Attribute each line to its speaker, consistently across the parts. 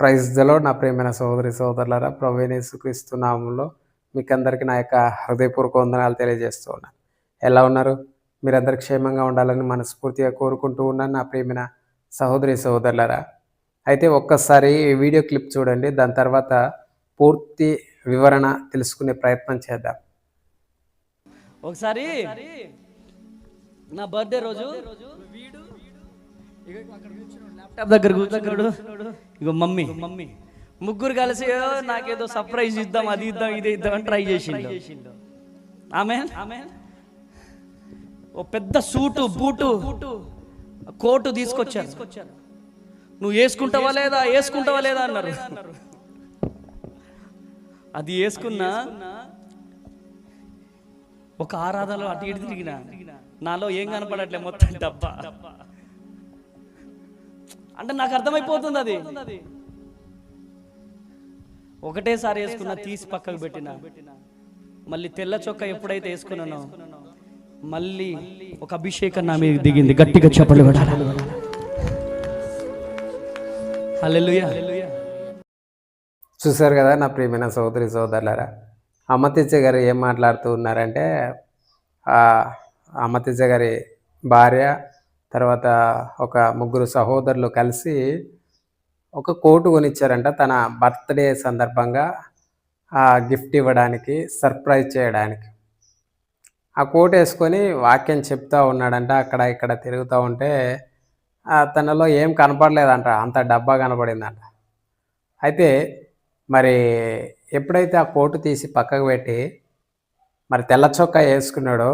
Speaker 1: ప్రైజ్లో నా ప్రియమైన సోదరి సోదరులరా ప్రవేణేసుక్రీస్తు నామంలో మీకు అందరికీ నా యొక్క హృదయపూర్వక వందనాలు తెలియజేస్తూ ఉన్నాను. ఎలా ఉన్నారు? మీరందరూ క్షేమంగా ఉండాలని మనస్ఫూర్తిగా కోరుకుంటూ ఉన్నాను నా ప్రియమైన సహోదరి సహోదరులరా. అయితే ఒక్కసారి ఈ వీడియో క్లిప్ చూడండి దాని తర్వాత పూర్తి వివరణ తెలుసుకునే ప్రయత్నం చేద్దాం.
Speaker 2: ఒకసారి నా బర్త్డే రోజు ల్యాప్టాప్ దగ్గర కూర్చున్నాడు. ఇగో మమ్మీ మమ్మీ ముగ్గురు కలిసి నాకేదో సర్ప్రైజ్ ఇద్దాం అది ఇద్దాం ఇది ఇద్దాం అని ట్రై చేసిండు. ఆమె ఆమె ఓ పెద్ద సూటు బూటు కోటు తీసుకొచ్చారు. నువ్వు వేసుకుంటావా లేదా? వేసుకుంటావా లేదా అన్నారు. అది వేసుకున్నా ఒక ఆరాధనలో అటు ఇటు తిరిగిన. నాలో ఏం కనపడట్లే మొత్తం డబ్బా. అంటే నాకు అర్థమైపోతుంది అది. ఒకటేసారి వేసుకున్నా తీసి పక్కకు పెట్టిన. మళ్ళీ తెల్ల చొక్క ఎప్పుడైతే వేసుకున్నానో మళ్ళీ ఒక అభిషేకం నా మీద దిగింది. గట్టిగా చెప్పలు హల్లెలూయా.
Speaker 1: చూశారు కదా నా ప్రియమైన సోదరి సోదరులారా అమ్మతిచ్చ గారు ఏం మాట్లాడుతూ ఉన్నారంటే ఆ అమ్మతిచ్చ గారి భార్య తర్వాత ఒక ముగ్గురు సహోదరులు కలిసి ఒక కోటు కొనిచ్చారంట తన బర్త్డే సందర్భంగా ఆ గిఫ్ట్ ఇవ్వడానికి సర్ప్రైజ్ చేయడానికి. ఆ కోట్ వేసుకొని వాక్యం చెప్తా ఉన్నాడంట అక్కడ ఇక్కడ తిరుగుతూ ఉంటే తనలో ఏం కనపడలేదంట అంత డబ్బా కనపడిందంట. అయితే మరి ఎప్పుడైతే ఆ కోటు తీసి పక్కకు పెట్టి మరి తెల్ల చొక్కా వేసుకున్నాడో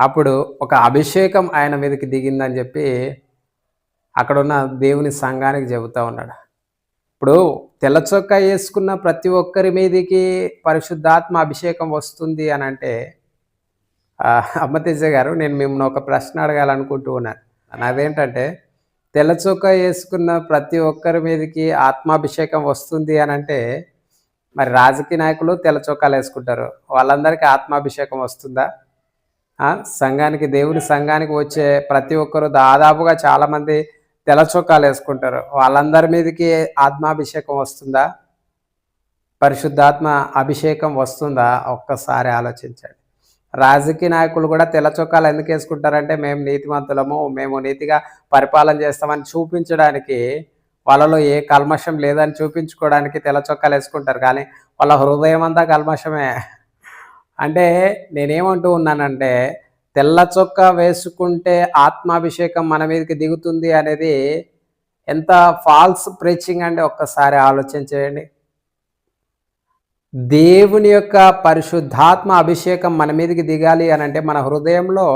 Speaker 1: అప్పుడు ఒక అభిషేకం ఆయన మీదకి దిగిందని చెప్పి అక్కడున్న దేవుని సంఘానికి చెబుతూ ఉన్నాడు. ఇప్పుడు తెల్ల చొక్కా వేసుకున్న ప్రతి ఒక్కరి మీదకి పరిశుద్ధాత్మ అభిషేకం వస్తుంది అని అంటే అమ్మతేజ గారు నేను మిమ్మల్ని ఒక ప్రశ్న అడగాలనుకుంటూ ఉన్నాను. అదేంటంటే తెల్ల చొక్కా వేసుకున్న ప్రతి ఒక్కరి మీదకి ఆత్మాభిషేకం వస్తుంది అని అంటే మరి రాజకీయ నాయకులు తెల్ల చొక్కాలు వేసుకుంటారు. వాళ్ళందరికీ ఆత్మాభిషేకం వస్తుందా? సంఘానికి దేవుని సంఘానికి వచ్చే ప్రతి ఒక్కరు దాదాపుగా చాలామంది తెల చొక్కాలు వేసుకుంటారు. వాళ్ళందరి మీదకి ఆత్మాభిషేకం వస్తుందా? పరిశుద్ధాత్మ అభిషేకం వస్తుందా? ఒక్కసారి ఆలోచించండి. రాజకీయ నాయకులు కూడా తెల్ల చొక్కాలు ఎందుకు వేసుకుంటారంటే మేము నీతిమంతులము మేము నీతిగా పరిపాలన చేస్తామని చూపించడానికి వాళ్ళలో ఏ కల్మషం లేదని చూపించుకోవడానికి తెల్ల చొక్కాలు వేసుకుంటారు. కానీ వాళ్ళ హృదయం అంతా కల్మషమే. అంటే నేనేమంటూ ఉన్నానంటే తెల్ల చొక్కా వేసుకుంటే ఆత్మాభిషేకం మన మీదకి దిగుతుంది అనేది ఎంత ఫాల్స్ ప్రీచింగ్ అంటే ఒక్కసారి ఆలోచన చేయండి. దేవుని యొక్క పరిశుద్ధాత్మ అభిషేకం మన మీదకి దిగాలి అని అంటే మన హృదయంలో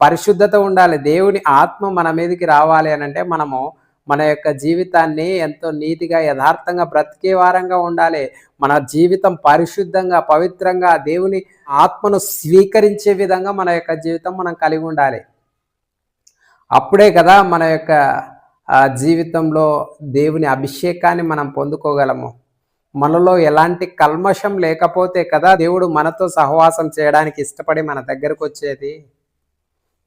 Speaker 1: పరిశుద్ధత ఉండాలి. దేవుని ఆత్మ మన మీదకి రావాలి అని అంటే మనము మన యొక్క జీవితాన్ని ఎంతో నీతిగా యథార్థంగా బ్రతికే వారంగా ఉండాలి. మన జీవితం పరిశుద్ధంగా పవిత్రంగా దేవుని ఆత్మను స్వీకరించే విధంగా మన యొక్క జీవితం మనం కలిగి ఉండాలి. అప్పుడే కదా మన యొక్క జీవితంలో దేవుని అభిషేకాన్ని మనం పొందుకోగలము. మనలో ఎలాంటి కల్మషం లేకపోతే కదా దేవుడు మనతో సహవాసం చేయడానికి ఇష్టపడి మన దగ్గరకు వచ్చేది.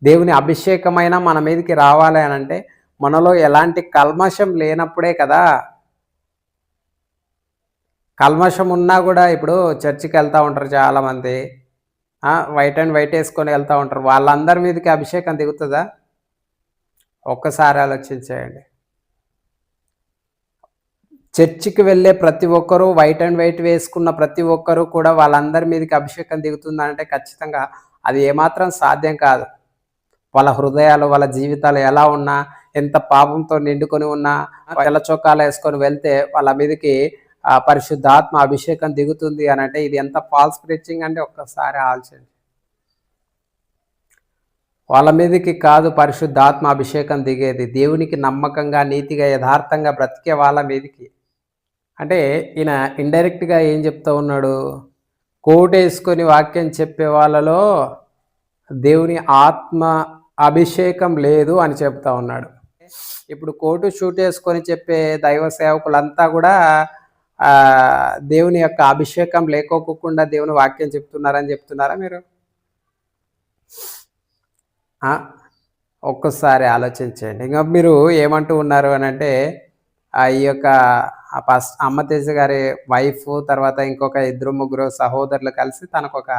Speaker 1: దేవుని అభిషేకమైన మన మీదకి రావాలి అని అంటే మనలో ఎలాంటి కల్మషం లేనప్పుడే కదా. కల్మషం ఉన్నా కూడా ఇప్పుడు చర్చికి వెళ్తూ ఉంటారు చాలామంది. వైట్ అండ్ వైట్ వేసుకొని వెళ్తూ ఉంటారు. వాళ్ళందరి మీదకి అభిషేకం దిగుతుందా? ఒక్కసారి ఆలోచించేయండి. చర్చికి వెళ్ళే ప్రతి ఒక్కరూ వైట్ అండ్ వైట్ వేసుకున్న ప్రతి ఒక్కరూ కూడా వాళ్ళందరి మీదకి అభిషేకం దిగుతుందంటే ఖచ్చితంగా అది ఏమాత్రం సాధ్యం కాదు. వాళ్ళ హృదయాలు వాళ్ళ జీవితాలు ఎలా ఉన్నా ఎంత పాపంతో నిండుకొని ఉన్నా తెల్ల చొక్కాలు వేసుకొని వెళ్తే వాళ్ళ మీదకి ఆ పరిశుద్ధాత్మ అభిషేకం దిగుతుంది అని అంటే ఇది ఎంత ఫాల్స్ ప్రీచింగ్ అంటే ఒక్కసారి ఆలోచన వాళ్ళ మీదకి కాదు పరిశుద్ధాత్మ అభిషేకం దిగేది. దేవునికి నమ్మకంగా నీతిగా యథార్థంగా బ్రతికే వాళ్ళ మీదకి. అంటే ఈయన ఇండైరెక్ట్గా ఏం చెప్తా ఉన్నాడు? కోట్ వేసుకొని వాక్యం చెప్పే వాళ్ళలో దేవుని ఆత్మ అభిషేకం లేదు అని చెప్తా ఉన్నాడు. ఇప్పుడు కోటు షూట్ వేసుకొని చెప్పే దైవ సేవకులంతా కూడా దేవుని యొక్క అభిషేకం లేకోకుండా దేవుని వాక్యం చెప్తున్నారని చెప్తున్నారా మీరు? ఒక్కసారి ఆలోచించండి. ఇంకా మీరు ఏమంటూ ఉన్నారు అని అంటే ఆ ఈ యొక్క ఫస్ట్ అమ్మ తేజ గారి వైఫ్ తర్వాత ఇంకొక ఇద్దరు ముగ్గురు సహోదరులు కలిసి తనకు ఒక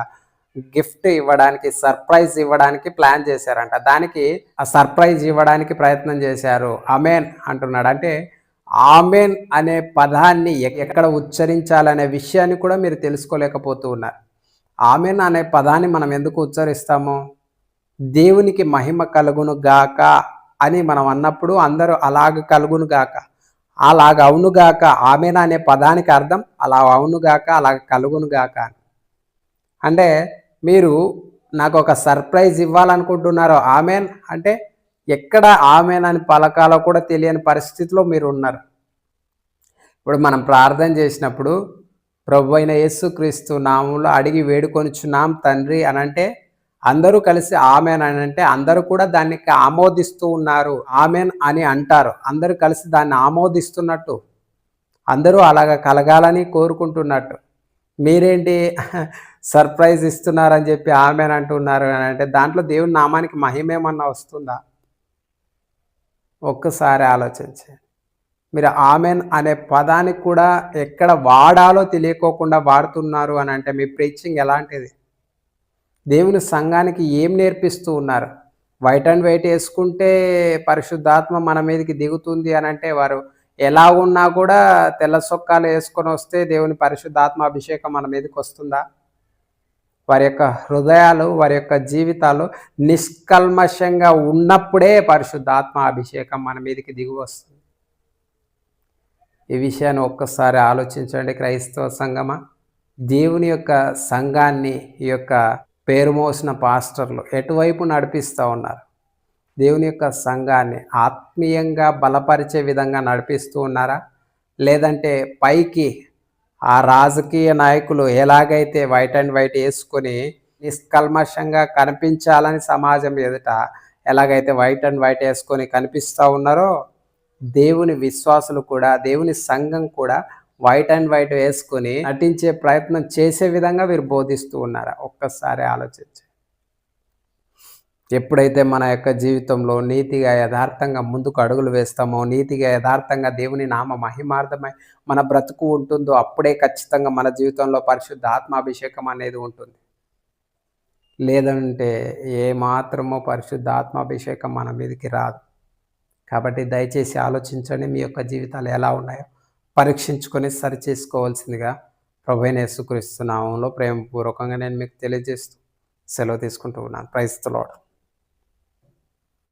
Speaker 1: గిఫ్ట్ ఇవ్వడానికి సర్ప్రైజ్ ఇవ్వడానికి ప్లాన్ చేశారంట. దానికి ఆ సర్ప్రైజ్ ఇవ్వడానికి ప్రయత్నం చేశారు. అమేన్ అంటున్నాడు. అంటే ఆమెన్ అనే పదాన్ని ఎ- ఎక్కడ ఉచ్చరించాలనే విషయాన్ని కూడా మీరు తెలుసుకోలేకపోతూ ఉన్నారు. ఆమెన్ అనే పదాన్ని మనం ఎందుకు ఉచ్చరిస్తాము? దేవునికి మహిమ కలుగును గాక అని మనం అన్నప్పుడు అందరూ అలాగ కలుగును గాక. అలాగ అవును గాక. ఆమెన్ అనే పదానికి అర్థం అలా అవును గాక అలాగ కలుగును గాక అని. అంటే మీరు నాకు ఒక సర్ప్రైజ్ ఇవ్వాలనుకుంటున్నారు ఆమెన్ అంటే ఎక్కడ ఆమెన్ అని పలకాలో కూడా తెలియని పరిస్థితిలో మీరు ఉన్నారు ఇప్పుడు మనం ప్రార్థన చేసినప్పుడు ప్రభు అయిన యేసుక్రీస్తు నామంలో అడిగి వేడుకొనిచున్నాం తండ్రి అని అంటే అందరూ కలిసి ఆమెన్ అని అంటే అందరూ కూడా దాన్ని ఆమోదిస్తూ ఉన్నారు. ఆమెన్ అని అంటారు. అందరూ కలిసి దాన్ని ఆమోదిస్తున్నట్టు అందరూ అలాగ కలగాలని కోరుకుంటున్నట్టు. మీరేంటి? సర్ప్రైజ్ ఇస్తున్నారని చెప్పి ఆమెన్ అంటున్నారు అని అంటే దాంట్లో దేవుని నామానికి మహిమేమన్నా వస్తుందా? ఒక్కసారి ఆలోచించండి మీరు ఆమెన్ అనే పదానికి కూడా ఎక్కడ వాడాలో తెలియకోకుండా వాడుతున్నారు అని అంటే మీ ప్రీచింగ్ ఎలాంటిది? దేవుని సంఘానికి ఏం నేర్పిస్తూ ఉన్నారు? వైట్ అండ్ వైట్ వేసుకుంటే పరిశుద్ధాత్మ మన మీదకి దిగుతుంది అని అంటే వారు ఎలా ఉన్నా కూడా తెల్ల సొక్కాలు వేసుకొని వస్తే దేవుని పరిశుద్ధాత్మ అభిషేకం మన మీదకి వస్తుందా? వారి యొక్క హృదయాలు వారి యొక్క జీవితాలు నిష్కల్మషంగా ఉన్నప్పుడే పరిశుద్ధాత్మ అభిషేకం మన మీదకి దిగి వస్తుంది. ఈ విషయాన్ని ఒక్కసారి ఆలోచించండి క్రైస్తవ సంఘమా. దేవుని యొక్క సంఘాన్ని ఈ యొక్క పేరు మోసిన పాస్టర్లు ఎటువైపు నడిపిస్తూ ఉన్నారు? దేవుని యొక్క సంఘాన్ని ఆత్మీయంగా బలపరిచే విధంగా నడిపిస్తూ ఉన్నారా? లేదంటే పైకి ఆ రాజకీయ నాయకులు ఎలాగైతే వైట్ అండ్ వైట్ వేసుకొని నిష్కల్మషంగా కనిపించాలని సమాజం ఎదుట ఎలాగైతే వైట్ అండ్ వైట్ వేసుకొని కనిపిస్తూ ఉన్నారో దేవుని విశ్వాసులు కూడా దేవుని సంఘం కూడా వైట్ అండ్ వైట్ వేసుకొని నటించే ప్రయత్నం చేసే విధంగా వీరు బోధిస్తూ ఉన్నారా? ఒక్కసారి ఆలోచించండి. ఎప్పుడైతే మన యొక్క జీవితంలో నీతిగా యథార్థంగా ముందుకు అడుగులు వేస్తామో నీతిగా యథార్థంగా దేవుని నామ మహిమార్థమై మన బ్రతుకు ఉంటుందో అప్పుడే ఖచ్చితంగా మన జీవితంలో పరిశుద్ధ ఆత్మాభిషేకం అనేది ఉంటుంది. లేదంటే ఏ మాత్రమో పరిశుద్ధ ఆత్మాభిషేకం మన మీదకి రాదు. కాబట్టి దయచేసి ఆలోచించండి మీ యొక్క జీవితాలు ఎలా ఉన్నాయో పరీక్షించుకొని సరి చేసుకోవాల్సిందిగా ప్రభు యేసుక్రీస్తు నామంలో ప్రేమపూర్వకంగా నేను మీకు తెలియజేస్తూ సెలవు తీసుకుంటూ ఉన్నాను. ప్రైస్తలోడు